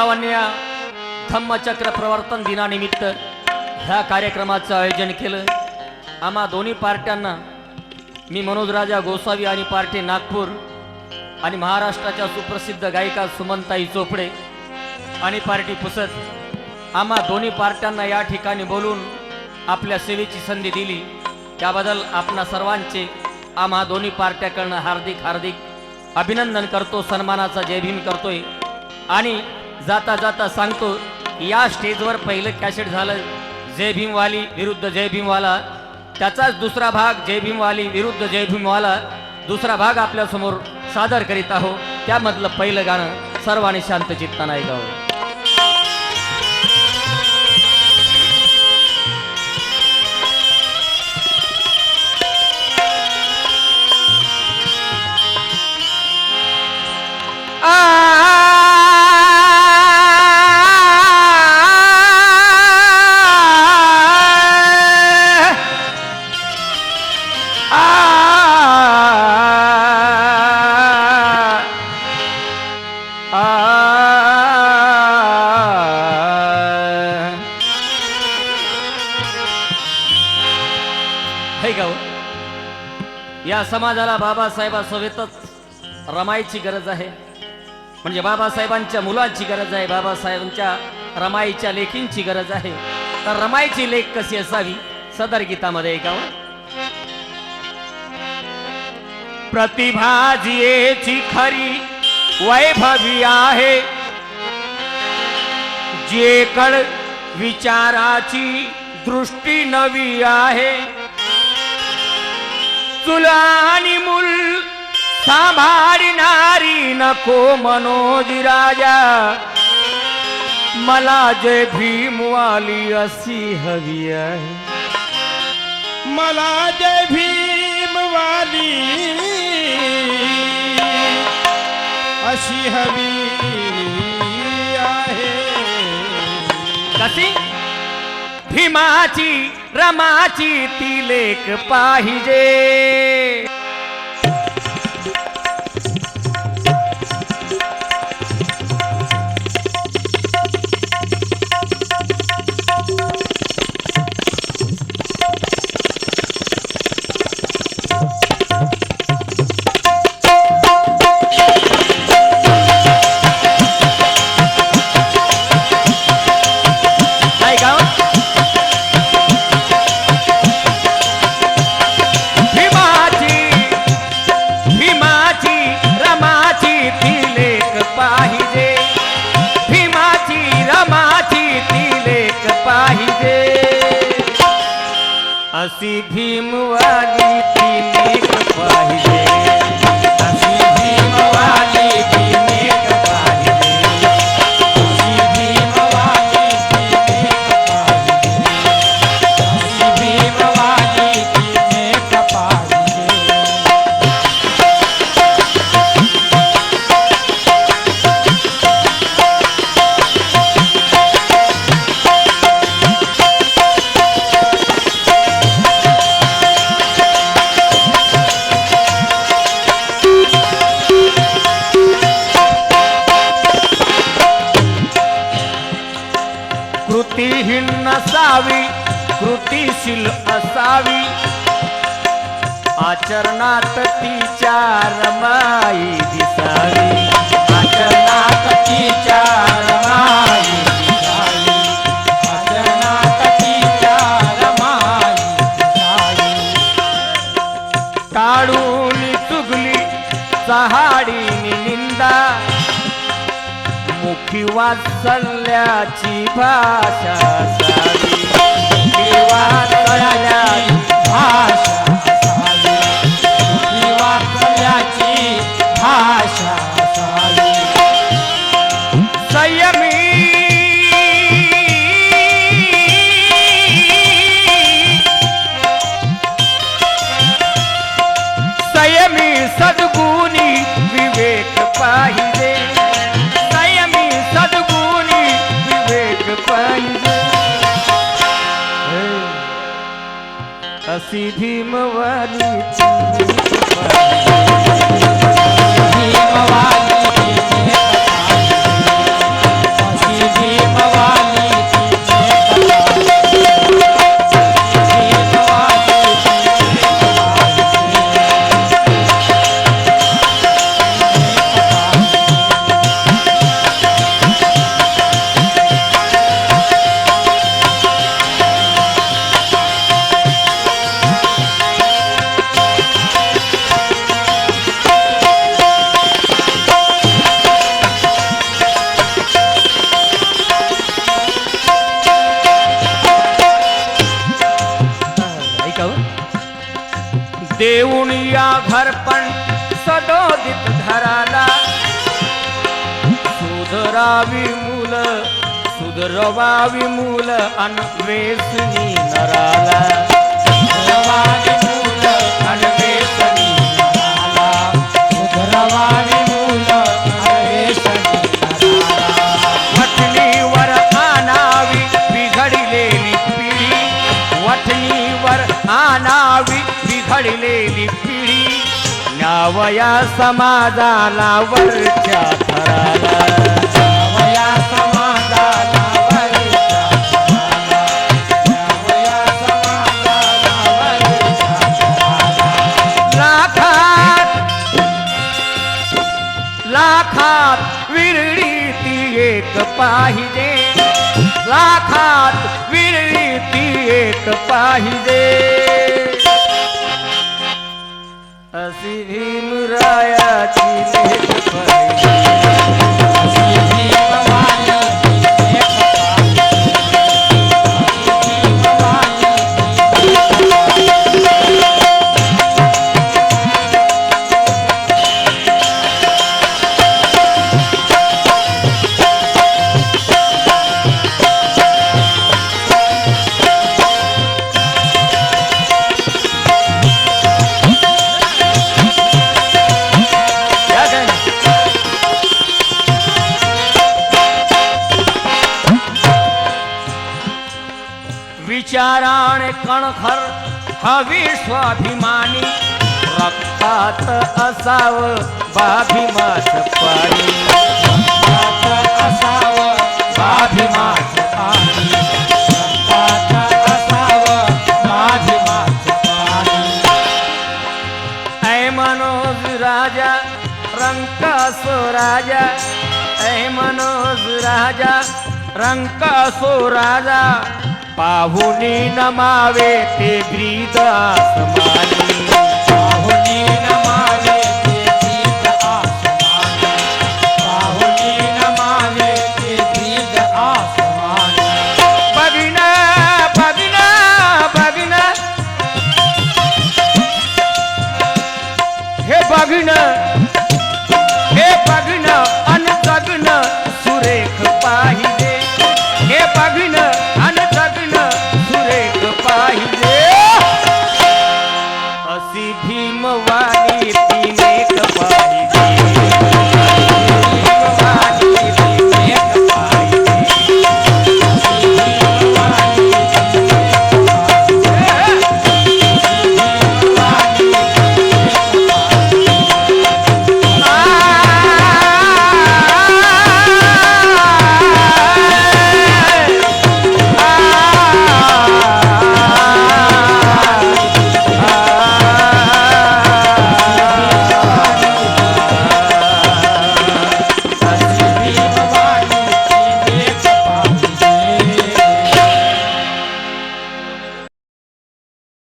एकावन्नव्या धम्मचक्र प्रवर्तन दिनानिमित्त ह्या कार्यक्रमाचं आयोजन केलं. आम्हा दोन्ही पार्ट्यांना मी मनोजराजा गोसावी आणि पार्टी नागपूर आणि महाराष्ट्राच्या सुप्रसिद्ध गायिका सुमनताई चोपडे आणि पार्टी पुसत आम्हा दोन्ही पार्ट्यांना या ठिकाणी बोलून आपल्या सेवेची संधी दिली. त्याबद्दल आपणा सर्वांचे आम्हा दोन्ही पार्ट्याकडनं हार्दिक हार्दिक अभिनंदन करतो सन्मानाचा जयभीम करतोय. आणि जाता जाता सांगतो या स्टेजवर पहिलं कॅसेट झालं जय भीमवाली विरुद्ध जय भीमवाला. त्याचाच दुसरा भाग जय भीमवाली विरुद्ध जय भीमवाला. दुसरा भाग आपल्यासमोर सादर करीत आहो त्यामधलं पहिलं गाणं सर्वांनी शांत चित्तानं ऐकावं हे या समाजाला बाबासाहेबासोबतच रमाईची गरज आहे. म्हणजे बाबासाहेबांच्या मुलांची गरज आहे बाबासाहेबांच्या रमाईच्या लेखींची गरज आहे. तर रमाईची लेख कशी असावी? सदर गीतामध्ये ऐकावं. प्रतिभाजीची खरी वैभवी आहे. जे विचाराची दृष्टी नवी आहे. आणि मूल सांभाळणारी नको मनोज राजा. मला जय भीमवाली अशी हवी आहे. मला जय भीम वाली अशी हवी आहे. कशी? भीमाची रमाची ती लेख पाहिजे. अशी भीमवाली ती पाहिजे आचरणात तिच्या रमाई दिसावी. आचरणात तिच्या रमाई दिसावी. आचरणात तिच्या रमाई दिसावी. काढून चुगली चहाडीनी निंदा. मुखी वाचल्याची भाषा असावी. मुखी वाचल्याची भाषा आशा असावी. संयमी संयमी सद्गुणी विवेक पाहिजे संयमी सद्गुणी विवेक पाहिजे हे, अशी भीमवाली देऊन या घरपण सदोदित घराला. सुधरावी मूल सुधरवावी मूल अनवेसनी नराला. सुधरवावी मूल अन न्यावया समाजाला वरच्या थराला वया समाजाला वरच्या थराला. समाजाला वरच्या थराला. लाखात लाखात विरळी ती एक पाहिजे लाखात विरळी ती एक पाहिजे अशी भीमरायाची लेक विचाराने कणखर हवी स्वाभिमानी. रक्तात असाव बाभिमाच पाणी. रक्तात असाव माझी पाणी राजा रंक राजा. ऐ मनोज राजा रंकासो राजा. પાહુની નમાવે તે બ્રીદાસ માની